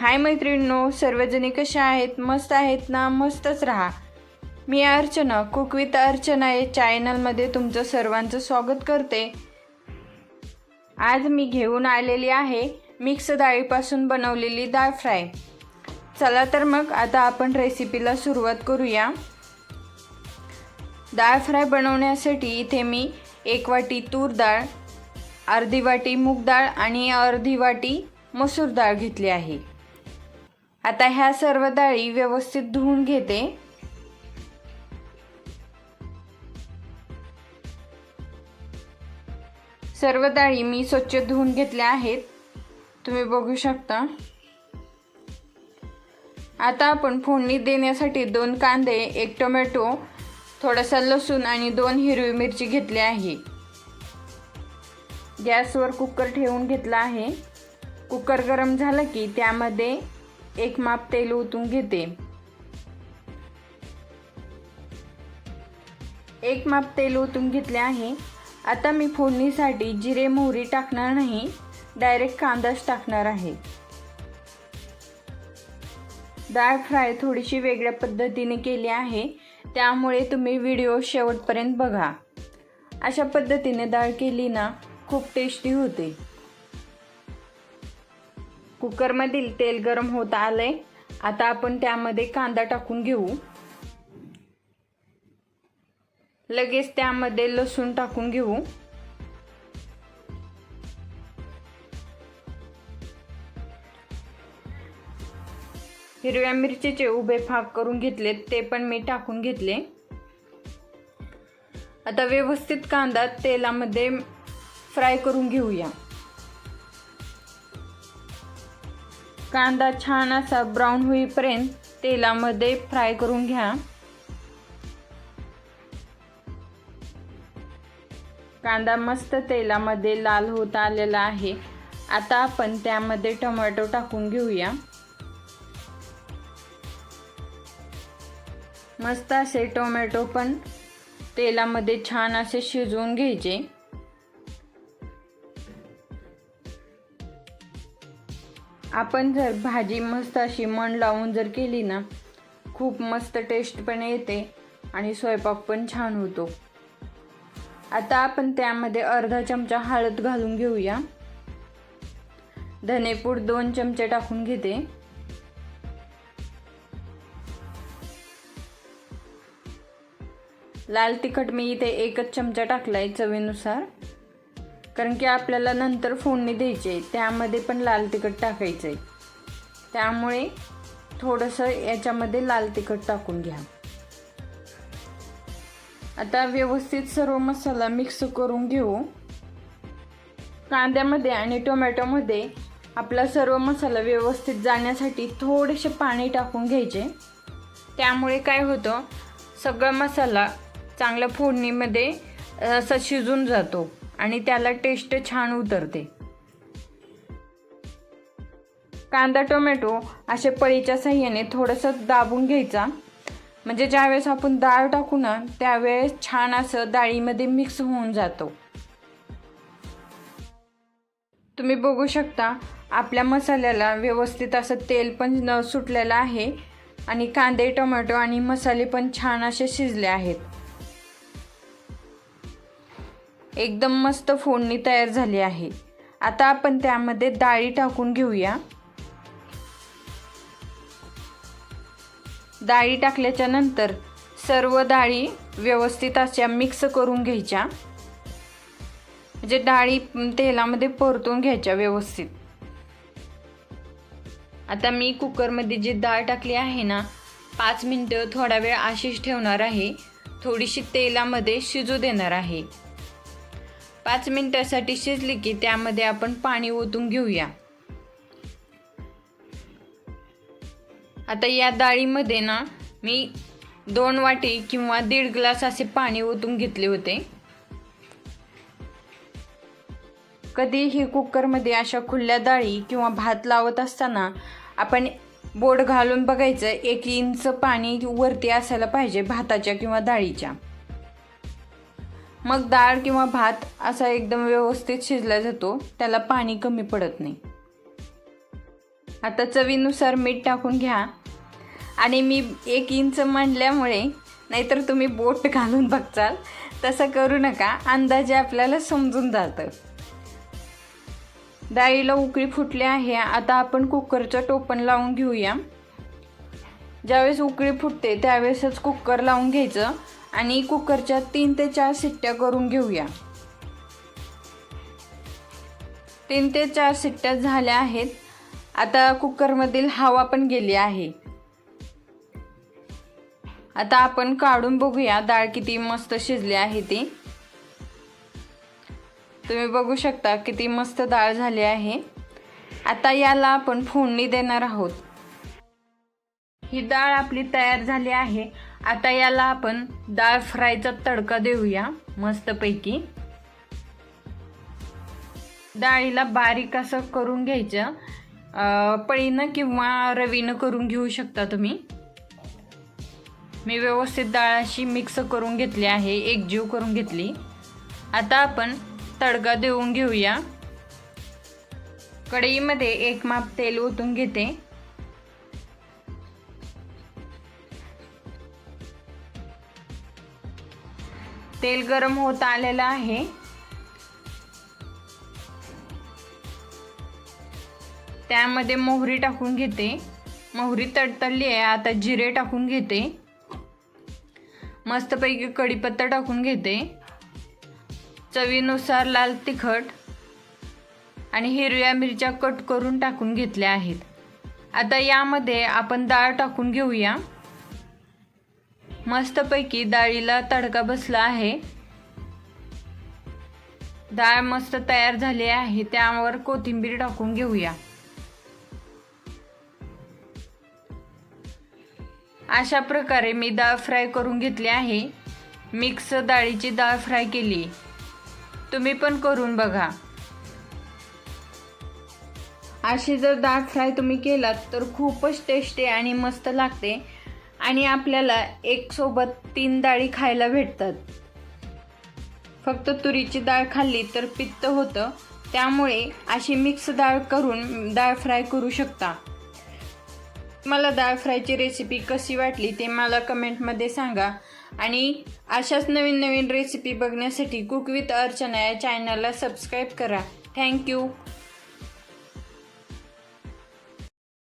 हाय मैत्रिणींनो सर्वजणी कशा आहेत? मस्त आहेत ना? मस्तच राहा. मी अर्चना कुक विथ अर्चना या चॅनलमध्ये तुमचं सर्वांचं स्वागत करते. आज मी घेऊन आलेली आहे मिक्स डाळीपासून बनवलेली डाळ फ्राय. चला तर मग आता आपण रेसिपीला सुरुवात करूया. डाळ फ्राय बनवण्यासाठी इथे मी एक वाटी तूर डाळ अर्धी वाटी मूग डाळ आणि अर्धी वाटी मसूर डाळ घेतली आहे. आता ह्या सर्व डाळी व्यवस्थित धुवून घेते. सर्व डाळी मी स्वच्छ धुवून घेतल्या आहेत. तुम्ही बघू शकता. आता आपण फोडणी देण्यासाठी दोन कांदे एक टोमॅटो थोडासा लसूण आणि दोन हिरवी मिरची घेतली आहे. गॅसवर कुकर ठेवून घेतला आहे. कुकर गरम झालं की त्यामध्ये एक माप तेल ओतून घेते. एक माप तेल ओतून घेतले आहे. आता मी फोडणीसाठी जिरे मोहरी टाकणार नाही. डायरेक्ट कांदाच टाकणार आहे. डाळ फ्राय थोडीशी वेगळ्या पद्धतीने केली आहे. त्यामुळे तुम्ही व्हिडिओ शेवटपर्यंत बघा. अशा पद्धतीने डाळ केली ना खूप टेस्टी होते. कुकरमधील तेल गरम होत आलंय. आता आपण त्यामध्ये कांदा टाकून घेऊ. लगेच त्यामध्ये लसूण टाकून घेऊ. हिरव्या मिरचीचे उभे भाग करून घेतलेत ते पण मी टाकून घेतले. आता व्यवस्थित कांदा तेलामध्ये फ्राय करून घेऊया. कांदा छान असा ब्राऊन होईपर्यंत तेलामध्ये फ्राय करून घ्या. कांदा मस्त तेलामध्ये लाल होत आलेला आहे. आता आपण त्यामध्ये टोमॅटो टाकून घेऊया. मस्त असे टोमॅटो पण तेलामध्ये छान असे शिजवून घ्यायचे. आपण जर भाजी मस्त अशी मन लावून जर केली ना खूप मस्त टेस्ट पण येते आणि स्वयंपाक पण छान होतो. आता आपण त्यामध्ये अर्धा चमचा हळद घालून घेऊया. धनेपूड दोन चमचे टाकून घेते. लाल तिखट मी इथे एकच चमचा टाकलाय चवीनुसार. कारण की आपल्याला नंतर फोडणी द्यायची आहे. त्यामध्ये पण लाल तिखट टाकायचं आहे त्यामुळे थोडंसं याच्यामध्ये लाल तिखट टाकून घ्या. आता व्यवस्थित सर्व मसाला मिक्स करून घेऊ. कांद्यामध्ये आणि टोमॅटोमध्ये आपला सर्व मसाला व्यवस्थित जाण्यासाठी थोडेसे पाणी टाकून घ्यायचे. त्यामुळे काय होतं सगळा मसाला चांगल्या फोडणीमध्ये असा शिजून जातो. आणि त्याला टेस्ट छान उतरते. कांदा टोमॅटो असे पळीच्या साह्याने थोडंसं दाबून घ्यायचा. म्हणजे ज्यावेळेस आपण डाळ टाकू ना त्यावेळेस छान असं डाळीमध्ये मिक्स होऊन जातो. तुम्ही बघू शकता आपल्या मसाल्याला व्यवस्थित असं तेल पण न सुटलेलं आहे आणि कांदे टोमॅटो आणि मसाले पण छान असे शिजले आहेत. एकदम मस्त फोडणी तयार झाली आहे. आता आपण त्यामध्ये डाळी टाकून घेऊया. डाळी टाकल्याच्या नंतर सर्व डाळी व्यवस्थित अशा मिक्स करून घ्यायच्या. म्हणजे डाळी तेलामध्ये परतून घ्यायच्या व्यवस्थित. आता मी कुकरमध्ये जी डाळ टाकली आहे ना पाच मिनटं थोडा वेळ अशीच ठेवणार आहे. थोडीशी तेलामध्ये शिजू देणार आहे. पाच मिनटासाठी शिजली की त्यामध्ये आपण पाणी ओतून घेऊया. आता या डाळीमध्ये ना मी दोन वाटी किंवा दीड ग्लास असे पाणी ओतून घेतले होते. कधीही कुकरमध्ये अशा खुल्या डाळी किंवा भात लावत असताना आपण बोट घालून बघायचं एक इंच पाणी वरती असायला पाहिजे भाताच्या किंवा डाळीच्या. मग डाळ किंवा भात असा एकदम व्यवस्थित शिजला जातो. त्याला पाणी कमी पडत नाही. आता चवीनुसार मीठ टाकून घ्या. आणि मी एक इंच मांडल्यामुळे नाहीतर तुम्ही बोट घालून बघचाल. तसं करू नका. अंदाजे आपल्याला समजून जातं. डाळीला उकळी फुटली आहे. आता आपण कुकरचं टोपण लावून घेऊया. ज्यावेळेस उकळी फुटते त्यावेळेसच कुकर लावून घ्यायचं आणि कुकरच्या तीन ते चार शिट्ट्या करून घेऊया. तीन ते चार शिट्ट्या झाल्या आहेत. आता कुकरमधील हवा पण गेली आहे. आता आपण काढून बघूया डाळ किती मस्त शिजली आहे ती. तुम्ही बघू शकता किती मस्त डाळ झाली आहे. आता याला आपण फोडणी देणार आहोत. ही डाळ आपली तयार झाली आहे. आता याला आपण डाळ फ्रायचा तडका देऊया मस्तपैकी. डाळीला बारीक असं करून घ्यायचं. पळीनं किंवा रवीनं करून घेऊ शकता तुम्ही. मी व्यवस्थित डाळ अशी मिक्स करून घेतली आहे एकजीव करून घेतली. आता आपण तडका देऊन घेऊया. कढईमध्ये एक माप तेल ओतून घेते. तेल गरम होत आलेलं आहे. त्यामध्ये मोहरी टाकून घेते. मोहरी तडतडली आहे आता जिरे टाकून घेते. मस्तपैकी कढीपत्ता टाकून घेते. चवीनुसार लाल तिखट आणि हिरव्या मिरच्या कट करून टाकून घेतल्या आहेत. आता यामध्ये आपण डाळ टाकून घेऊया. मस्तपैकी डाळीला तडका बसला आहे. डाळ मस्त तयार झाली आहे त्यावर कोथिंबीर टाकून घेऊया. अशा प्रकारे मी डाळ फ्राय करून घेतली आहे. मिक्स डाळीची डाळ फ्राय केली. तुम्ही पण करून बघा. अशी जर डाळ फ्राय तुम्ही केलात तर खूपच टेस्टी आणि मस्त लागते. आणि आपल्याला एक सोबत तीन डाळी खायला भेटतात. फक्त तुरीची डाळ खाल्ली तर पित्त होतं. त्यामुळे अशी मिक्स डाळ करून डाळ फ्राय करू शकता. मला डाळ फ्रायची रेसिपी कशी वाटली ते मला कमेंटमध्ये सांगा. आणि अशाच नवीन नवीन रेसिपी बघण्यासाठी कुक विथ अर्चना या चॅनलला सबस्क्राईब करा. थँक्यू.